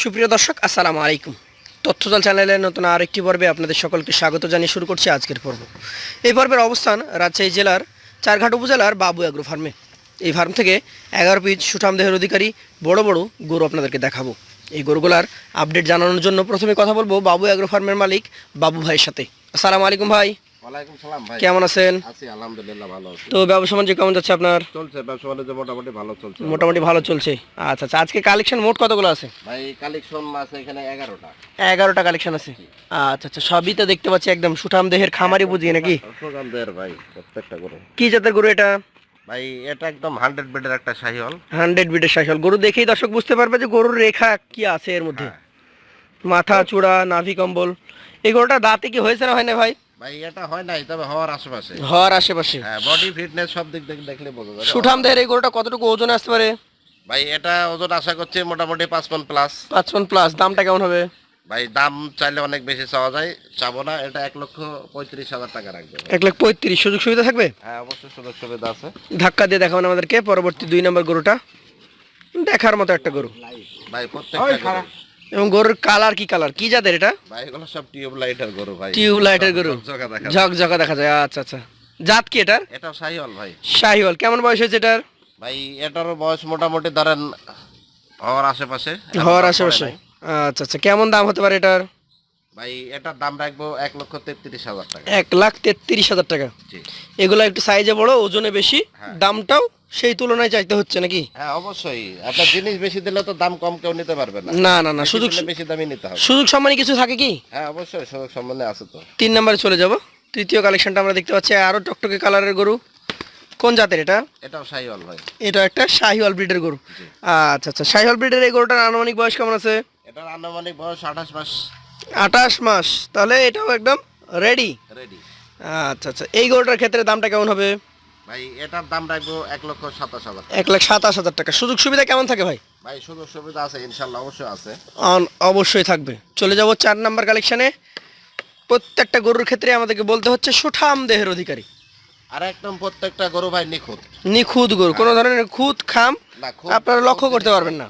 সুপ্রিয় দর্শক, আসসালামু আলাইকুম। তথ্যজল চ্যানেলের নতুন আরেকটি পর্বে আপনাদের সকলকে স্বাগত জানিয়ে শুরু করছি আজকের পর্ব। এই পর্বের অবস্থান রাজশাহী জেলার চারঘাট উপজেলার বাবু অ্যাগ্রো ফার্মে এই ফার্ম থেকে এগারো পিস সুঠাম দেহের অধিকারী বড় বড় গরু আপনাদেরকে দেখাবো। এই গরুগুলার আপডেট জানানোর জন্য প্রথমে কথা বলব বাবু অ্যাগ্রো ফার্মের মালিক বাবু ভাইয়ের সাথে। আসসালামু আলাইকুম ভাই। ওয়ালাইকুম সালাম ভাই। কেমন আছেন? আছি আলহামদুলিল্লাহ ভালো আছি। তো ব্যবসা বাণিজ্য কেমন যাচ্ছে আপনার? চলছে ব্যবসা বাণিজ্য মোটামুটি ভালো চলছে। মোটামুটি ভালো চলছে। আচ্ছা আচ্ছা আজকে কালেকশন মোট কতগুলো আছে? ভাই কালেকশন আছে এখানে এগারোটা। এগারোটা কালেকশন আছে। আচ্ছা আচ্ছা সবই তো দেখতে পাচ্ছি একদম সুঠাম দেহের খামারি বুঝিয়ে নাকি? ভাই প্রত্যেকটা করে কি জাতের গরু এটা? ভাই এটা একদম হান্ড্রেড বেডের একটা শাহিওয়াল। হান্ড্রেড বিটের সাইকেল গরু দেখেই দর্শক বুঝতে পারবে যে গরুর রেখা কি আছে এর মধ্যে। মাথা চূড়া নাভি কম্বল। এই গরুটা দাঁতে কি হয়েছে না হয় না ভাই? ভাই এটা হয় নাই তবে হওয়ার আশেপাশে। হওয়ার আশেপাশে। হ্যাঁ বডি ফিটনেস সব দিক থেকে দেখলে বোঝা যাবে। সুঠাম দেহের এই গরুটা কতটুকু ওজন আসতে পারে? ভাই এটা ওজন আশা করছি মোটামুটি পাঁচ পন প্লাস পাঁচ পন প্লাস দামটা কেমন হবে? ভাই দাম চাইলে অনেক বেশি চাওয়া যায়। চাবো না এটা এক লক্ষ পঁয়ত্রিশ হাজার টাকা রাখবে এক লাখ পঁয়ত্রিশ সুযোগ সুবিধা থাকবে? হ্যাঁ অবশ্যই সুযোগ সুবিধা আছে। ধাক্কা দিয়ে দেখাবেন আমাদেরকে পরবর্তী দুই নম্বর গরুটা। দেখার মতো একটা গরু। ভাই প্রত্যেকটা গরু। এবং গরুর কালার কি কালার? কি জাতের এটা? ভাই এগুলো সব টিউব লাইটের গরু ভাই। টিউব লাইটের গরু। ঝকঝকা দেখা যায়। আচ্ছা আচ্ছা। জাত কি এটার? এটাও শাহিওয়াল ভাই। শাহিওয়াল। কেমন বয়স হয়েছে এটার? ভাই এটারও বয়স মোটামুটি ধরেন হওয়ার আশেপাশে। হওয়ার আশেপাশে। আচ্ছা আচ্ছা। কেমন দাম হতে পারে এটার? ভাই এটার দাম রাখব এক লক্ষ তেত্রিশ হাজার টাকা। এক লাখ তেত্রিশ হাজার টাকা। এগুলো একটু সাইজে বড় ওজনে বেশি। দামটাও সেই তুলনায় চাইতে হচ্ছে নাকি? হ্যাঁ অবশ্যই। আপনার জিনিস বেশি দিলে তো দাম কম কেউ নিতে পারবে না। না না না সুযোগ বেশি দামই নিতে হবে। সুযোগ সম্মানী কিছু থাকে কি? হ্যাঁ অবশ্যই সুযোগ সম্বন্ধে আছে তো। তিন নম্বরে চলে যাব। তৃতীয় কালেকশনটা আমরা দেখতে পাচ্ছি আরও টকটকে কালারের গরু। কোন জাতের এটা? এটাও শাহিওয়াল ভাই। এটা একটা শাহিওয়াল ব্রিডের গরু। আচ্ছা আচ্ছা শাহিওয়াল ব্রিডের এই গরুটার আনুমানিক বয়স কেমন আছে? এটার আনুমানিক বয়স আঠাশ মাস। আঠাশ মাস তাহলে এটাও একদম রেডি রেডি আচ্ছা আচ্ছা এই গরুটার ক্ষেত্রে দামটা কেমন হবে? ভাই এটার দাম রাখব এক লক্ষ সাতাশ হাজার এক লাখ সাতাশ হাজার টাকা। সুযোগ সুবিধা কেমন থাকে ভাই? ভাই সুযোগ সুবিধা আছে ইনশাল্লাহ অবশ্যই আছে। অবশ্যই থাকবে। চলে যাব চার নাম্বার কালেকশানে প্রত্যেকটা গরুর ক্ষেত্রে আমাদেরকে বলতে হচ্ছে সুঠাম দেহের অধিকারী। আর একদম প্রত্যেকটা গরু ভাই নিখুঁত। নিখুঁত গরু কোনো ধরনের খুঁত খাম আপনারা লক্ষ্য করতে পারবেন না।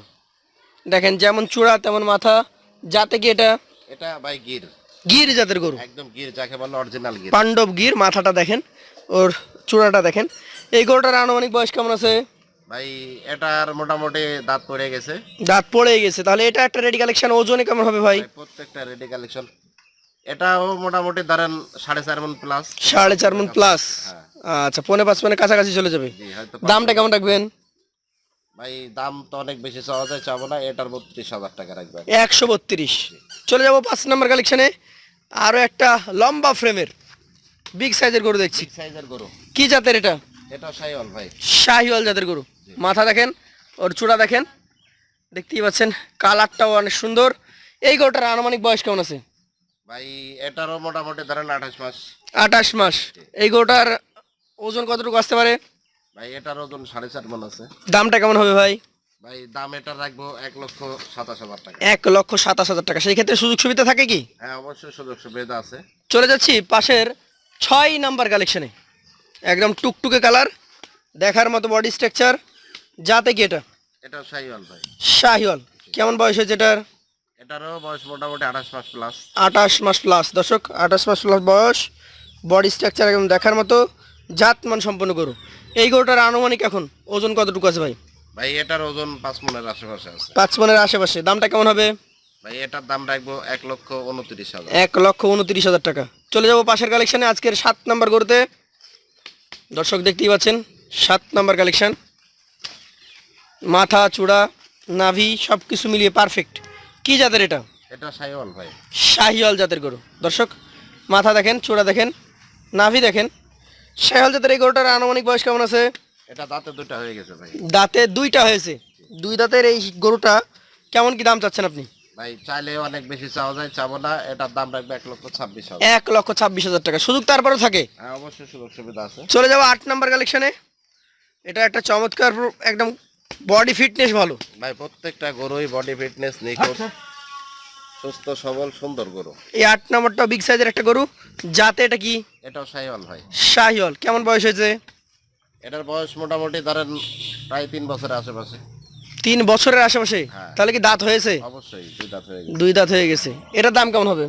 দেখেন যেমন চূড়া তেমন মাথা। যাতে কি এটা এটা ভাই গির। গির জাতের গরু। একদম গির যাকে বলে অরিজিনাল গির। পাণ্ডব গির মাথাটা দেখেন। ওর চূড়াটা দেখেন। এই গরুটার আনুমানিক বয়স কেমন আছে? ভাই এটার মোটামুটি দাঁত পড়ে গেছে। দাঁত পড়ে গেছে। তাহলে এটা একটা রেডি কালেকশন ওজনে কেমন হবে ভাই? প্রত্যেকটা রেডি কালেকশন এটাও মোটামুটি ধরেন সাড়ে চার মন প্লাস সাড়ে চার মন প্লাস আচ্ছা পৌনে পাঁচ মনের কাছাকাছি চলে যাবে। দামটা কেমন রাখবেন? ভাই দাম তো অনেক বেশি চাওয়া যায় চাবো না। এটার বত্রিশ হাজার টাকা রাখবেন। একশো বত্রিশ। চলে যাব পাঁচ নম্বর কালেকশনে আরও একটা লম্বা ফ্রেমের বিগ সাইজের গরু দেখছি। সাইজের গরু। কি জাতের এটা? এটাও সাইওয়াল ভাই। শাহিওয়াল জাতের গরু। মাথা দেখেন ওর চূড়া দেখেন। দেখতেই পাচ্ছেন কালারটাও অনেক সুন্দর। এই গরুটার আনুমানিক বয়স কেমন আছে? ভাই এটারও মোটামুটি ধরেন আঠাশ মাস। আঠাশ মাস। এই গরুটার ওজন কতটুকু আসতে পারে? ভাই এটার ওজন সাড়ে চার মন আছে। দামটা কেমন হবে ভাই? ভাই দাম এটা রাখব এক লক্ষ সাতাশ হাজার টাকা। এক লক্ষ সাতাশ হাজার টাকা। সেই ক্ষেত্রে সুযোগ সুবিধা থাকে কি? হ্যাঁ অবশ্যই সুযোগ সুবিধা আছে। চলে যাচ্ছি পাশের ছয় নাম্বার কালেকশনে একদম টুকটুকে কালার দেখার মতো বডি স্ট্রাকচার যাতে কি এটা? ভাই। শাহিওয়াল। কেমন বয়স হয়েছে এটার? এটারও বয়স মোটামুটি আঠাশ মাস প্লাস আঠাশ মাস প্লাস দর্শক আঠাশ মাস প্লাস বয়স বডি স্ট্রাকচার একদম দেখার মতো জাতমান সম্পন্ন গরু। এই গরুটার আনুমানিক এখন ওজন কতটুকু আছে ভাই? ভাই এটার ওজন পাঁচ মনের আশেপাশে আছে। পাঁচ মনের আশেপাশে। দামটা কেমন হবে? ভাই এটার দাম রাখব এক লক্ষ উনত্রিশ হাজার। এক লক্ষ উনত্রিশ হাজার টাকা। চলে যাব পাশের কালেকশানে আজকের সাত নাম্বার গরুতে। দর্শক দেখতেই পাচ্ছেন সাত নাম্বার কালেকশন মাথা চূড়া নাভি সব কিছু মিলিয়ে পারফেক্ট কি জাতের এটা? এটা সাইওয়াল ভাই। শাহিওয়াল জাতের গরু। দর্শক মাথা দেখেন চূড়া দেখেন নাভি দেখেন। শাহিওয়াল জাতের এই গরুটার আনুমানিক বয়স কেমন আছে? এটা দাঁতে দুটা হয়ে গেছে ভাই। দাঁতে দুইটা হয়েছে। দুই দাঁতের এই গরুটা কেমন কি দাম চাচ্ছেন আপনি? ভাই চাইলে অনেক বেশি চাওয়া যায় চাবো না এটার দাম রাখবে এক লক্ষ ছাব্বিশ হাজার। এক লক্ষ ছাব্বিশ হাজার টাকা। সুযোগ তারপরেও থাকে। হ্যাঁ অবশ্যই সুযোগ সুবিধা আছে। চলে যাব আট নাম্বার কালেকশনে এটা একটা চমৎকার একদম বডি ফিটনেস ভালো। ভাই প্রত্যেকটা গরুই বডি ফিটনেস নিখুঁত সুস্থ সবল সুন্দর গরু। এই আট নম্বরটা বিগ সাইজের একটা গরু। যাতে এটা কি? এটাও সাইওয়াল ভাই। শাহিওয়াল। কেমন বয়স হয়েছে? এটার বয়স মোটামুটি ধরেন প্রায় তিন বছরের আশেপাশে। তিন বছরের আশেপাশে? হ্যাঁ। তাহলে কি দাঁত হয়েছে? অবশ্যই দুই দাঁত হয়ে গেছে। দুই দাঁত হয়ে গেছে। এটার দাম কেমন হবে?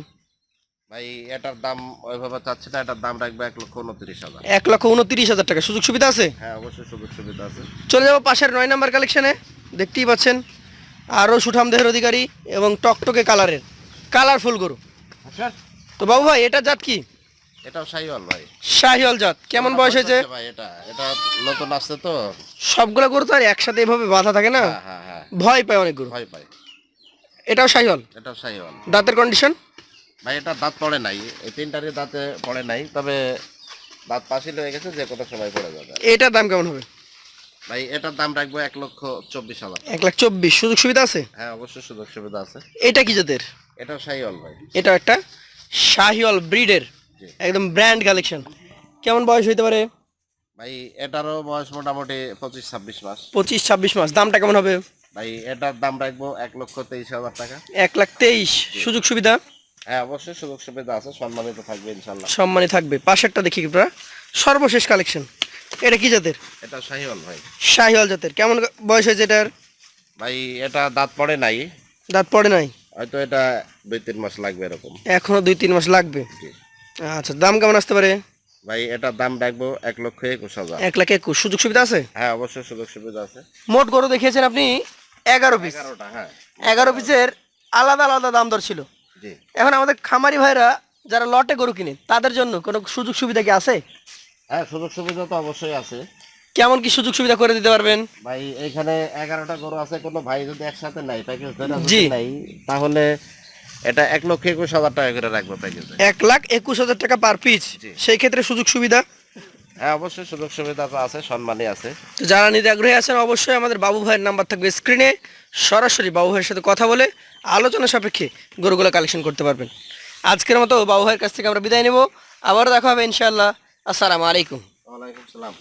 ভাই এটার দাম ওইভাবে চাচ্ছি না এটার দাম রাখবে এক লক্ষ উনত্রিশ হাজার। এক লক্ষ উনত্রিশ হাজার টাকা। সুযোগ সুবিধা আছে? হ্যাঁ অবশ্যই সুযোগ সুবিধা আছে। চলে যাব পাশের নয় নাম্বার কালেকশনে। দেখতেই পাচ্ছেন আরও সুঠাম দেহের অধিকারী এবং টকটকে কালারের। কালারফুল গরু। তো বাবু ভাই এটা জাত কি? এটাও ভাই। শাহিওয়াল জাত। কেমন বয়স হয়েছে? ভাই এটা এটা নতুন আসছে তো। সবগুলো গরু তো আর একসাথে এভাবে বাঁধা থাকে না? হ্যাঁ হ্যাঁ হ্যাঁ। ভয় পায় অনেক গরু। ভয় পাই এটাও শাহিওয়াল? এটাও দাঁতের কন্ডিশন ভাই এটা দাঁত পড়ে নাই। এই তিনটারই দাঁতে পড়ে নাই। তবে দাঁত পাশিল হয়ে গেছে যে সময় পড়ে যাবে। এটার দাম কেমন হবে? ভাই এটার দাম রাখব এক লক্ষ চব্বিশ হাজার। এক লাখ চব্বিশ। সুযোগ সুবিধা আছে? হ্যাঁ অবশ্যই সুযোগ সুবিধা আছে। এটা কি জাতের? এটাও সাইওয়াল ভাই। এটা একটা শাহিওয়াল ব্রিডের। একদম ব্র্যান্ড কালেকশন। কেমন বয়স হইতে পারে? ভাই এটারও বয়স মোটামুটি পঁচিশ ছাব্বিশ মাস। পঁচিশ ছাব্বিশ মাস। দামটা কেমন হবে? ভাই এটার দাম রাখব এক লক্ষ তেইশ হাজার টাকা। এক লাখ তেইশ। সুযোগ সুবিধা? হ্যাঁ অবশ্যই সুযোগ সুবিধা আছে সম্মানিত থাকবে ইনশাল্লাহ সম্মানে থাকবে। পাশেরটা দেখি আপনারা। সর্বশেষ কালেকশন। এটা কি জাতের? এটা শাহিওয়াল ভাই। শাহিওয়াল জাতের। কেমন বয়স হয়েছে এটার? ভাই এটা দাঁত পড়ে নাই। দাঁত পড়ে নাই? হয়তো এটা দুই তিন মাস লাগবে এরকম। এখনও দুই তিন মাস লাগবে। আচ্ছা দাম কেমন আসতে পারে? ভাই এটার দাম রাখব এক লক্ষ একুশ হাজার। এক লাখ একুশ। সুযোগ সুবিধা আছে? হ্যাঁ অবশ্যই সুযোগ সুবিধা আছে। মোট গরু দেখিয়েছেন আপনি এগারো পিস এগারোটা হ্যাঁ। এগারো পিসের আলাদা আলাদা দাম দর ছিল। জি। এখন আমাদের খামারি ভাইরা যারা লটে গরু কিনে তাদের জন্য কোনো সুযোগ সুবিধা কি আছে? হ্যাঁ সুযোগ সুবিধা তো অবশ্যই আছে। কেমন কি সুযোগ সুবিধা করে দিতে পারবেন? ভাই এখানে এগারোটা গরু আছে কোনো ভাই যদি একসাথে নাই প্যাকেজ ধরে জি। নাই তাহলে এটা এক লক্ষ একুশ হাজার টাকা করে রাখব প্যাকেজে এক লাখ একুশ হাজার টাকা পার পিস সেই ক্ষেত্রে সুযোগ সুবিধা? হ্যাঁ অবশ্যই সুযোগ সুবিধা তো আছে সম্মানই আছে। তো যারা নিতে আগ্রহী আছেন অবশ্যই আমাদের বাবু ভাইয়ের নাম্বার থাকবে স্ক্রিনে সরাসরি বাবু ভাইয়ের সাথে কথা বলে আলোচনা সাপেক্ষে গরুগুলো কালেকশন করতে পারবেন। আজকের মতো বাবু ভাইয়ের কাছ থেকে আমরা বিদায় নেব। আবারও দেখা হবে ইনশাআল্লাহ। আসসালামু আলাইকুম। ওয়ালাইকুম সালাম।